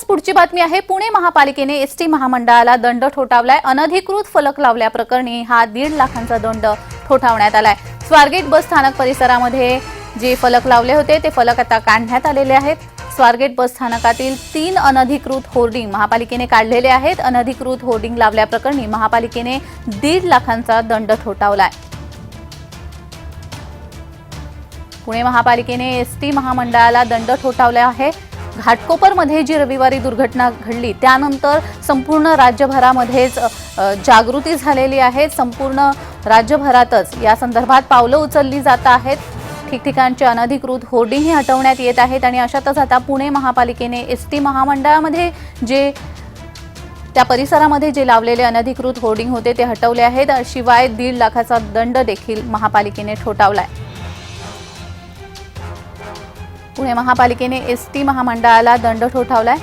पुढची बातमी आहे. पुणे महापालिकेने एस टी महामंडळाला दंड ठोठावलाय. अनधिकृत फलक लावल्याप्रकरणी हा दीड लाखांचा दंड ठोठावण्यात आलाय. स्वारगेट बस स्थानक परिसरामध्ये जे फलक लावले होते ते फलक आता काढण्यात आलेले आहेत. स्वारगेट बस स्थानकातील तीन अनधिकृत होर्डिंग महापालिकेने काढलेले आहेत. अनधिकृत होर्डिंग लावल्याप्रकरणी महापालिकेने दीड लाखांचा दंड ठोठावलाय. पुणे महापालिकेने एस टी महामंडळाला दंड ठोठावला आहे. घाटकोपरमध्ये जी रविवारी दुर्घटना घडली त्यानंतर संपूर्ण राज्यभरामध्येच जागृती झालेली आहे. संपूर्ण राज्यभरातच या संदर्भात पावलं उचलली जात आहेत. ठिकठिकाणचे अनधिकृत होर्डिंगही हटवण्यात येत आहेत आणि अशातच आता पुणे महापालिकेने एस टी महामंडळामध्ये जे त्या परिसरामध्ये जे लावलेले अनधिकृत होर्डिंग होते ते हटवले आहेत. शिवाय दीड लाखाचा दंड देखील महापालिकेने ठोठावला आहे पुणे महापालिकेने एस टी महामंडळाला दंड ठोठावलाय.